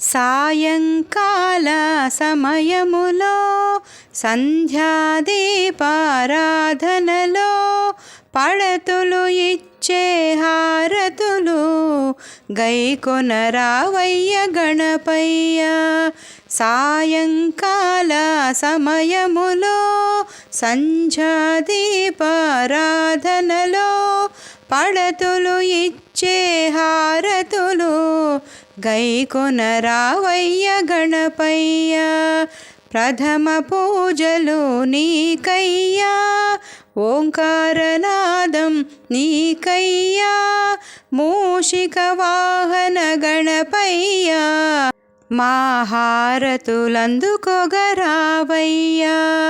సాయంకాల సమయములో సంధ్యాదీపారాధనలో పడతులు ఇచ్చే హారతులు గైకొనరావయ్య గణపయ్య. సాయంకాల సమయములో సంధ్యాదీపారాధనలో పడతులు ఇచ్చే హారతులు గైకొనరావయ్య గణపయ్య. ప్రథమ పూజలు నీకయ్యా ఓంకారనాదం నీకయ్యా మూషిక వాహన గణపయ్యా మా హారతులందుకొగరావయ్యా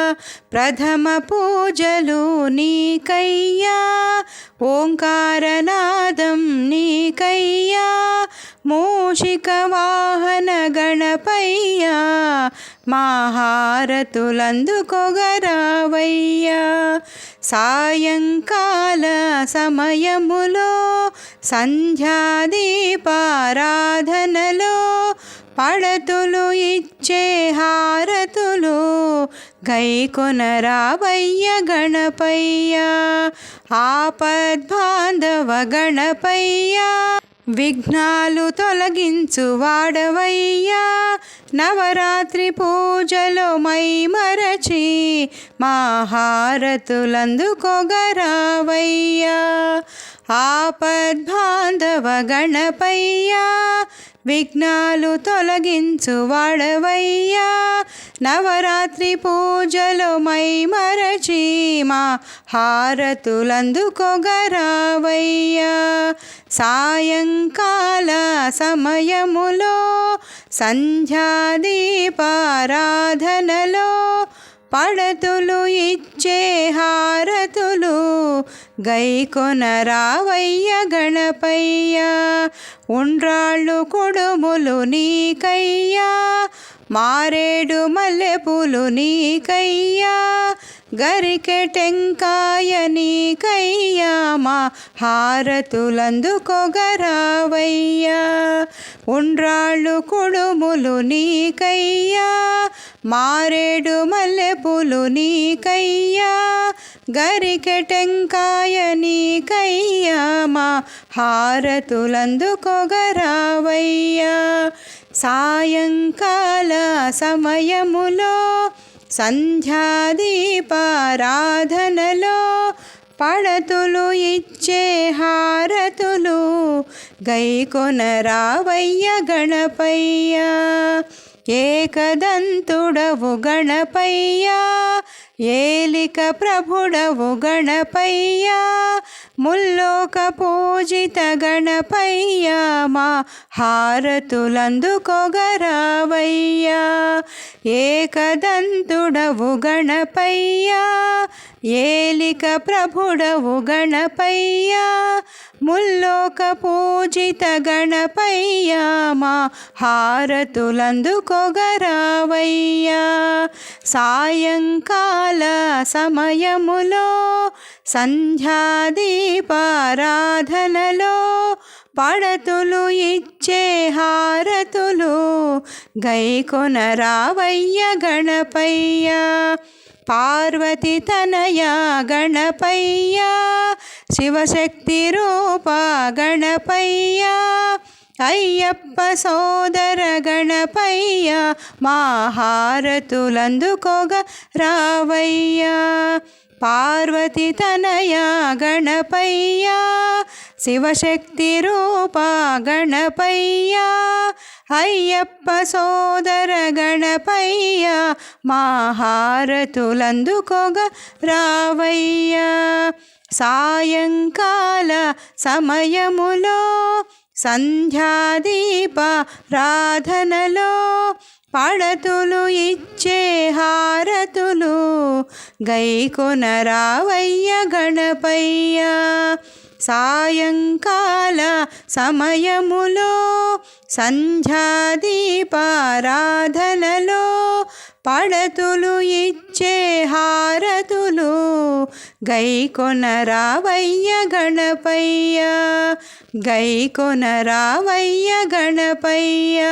ప్రథమ పూజలు నీకయ్యా. ఓంకారనాదం నీకయ్యా. మూషిక వాహన గణపయ్యా. మాహారతులందుకొగరావయ్యా సాయంకాల సమయములో సంధ్యాదీపారాధనలో పడతులు ఇచ్చే హారతు గైకొనరావయ్య గణపయ్య ఆపద్బాంధవ గణపయ్య విఘ్నాలు తొలగించు వాడవయ్యా నవరాత్రి పూజలో మై మరచి మాహారతులందుకొగరావయ్యా ఆపద్బాంధవ గణపయ్యా విఘ్నాలు తొలగించు వాడవయ్యా నవరాత్రి పూజలో మై మరచీమా హారతులందుకొగరావయ్యా. సాయంకాల సమయములో సంధ్యాదీపారాధనలో పడతులు ఇచ్చే హారతు గైకొనరావయ్య గణపయ్య. ఉండ్రాళ్ళు కొడుములు నీకయ్యా. మారేడు మల్లెపూలు నీకయ్యా. గరికె టెంకాయ నీకయ్యా. మా హారతులందుకొగరావయ్యా ఉండ్రాళ్ళు కుడుములు నీకయ్యా. మారేడు మల్లెపూలు నీకయ్యా. గరికెటెంకాయ నీకయ్యా మా హారతులందుకొగరావయ్యా సాయంకాల సమయములో సంధ్యాదీపారాధనలో పడతులు ఇచ్చే హారతులు గైకొనరావయ్య గణపయ్య. ఏకదంతుడవు గణపయ్యా ఏలిక ప్రభుడవు గణపయ్యా ముల్లోక పూజిత గణపయ్యా మా హారతులందుకొగరావయ్యా ఏకదంతుడవు గణపయ్యా ఏలిక ప్రభుడవు గణపయ్య ముల్లోక పూజిత గణపయ్య మా హారతులందుకొగరావయ్యా సాయంకాల సమయములో సంధ్యాదీపారాధనలో పడతులు ఇచ్చే హారతులు గైకొనరావయ్య గణపయ్య. పార్వతి తనయ గణపయ్య శివశక్తి రూప గణపయ్య అయ్యప్ప సోదర గణపయ్య మాహారతులందుకోగ రావయ్యా. పార్వతి తనయ గణపయ్యా శివశక్తి రూప గణపయ్య అయ్యప్ప సోదర గణపయ్య మాహారతులందుకోగ రావయ్య. రావయ్యా సాయంకాల సమయములో సంధ్యాదీప రాధనలో పడతులు ఇచ్చే హారతులు గైకొనరావయ్య గణపయ్య. సాయంకాల సమయములో సంధ్యాదీపారాధనలో పడతులు ఇచ్చే హారతులు గైకొనరావయ్య గణపయ్య గైకొనరావయ్య గణపయ్య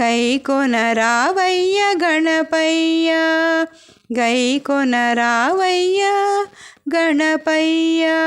గైకొనరావయ్య గణపయ్య. గైకొనరావయ్యా గణపయ్యా.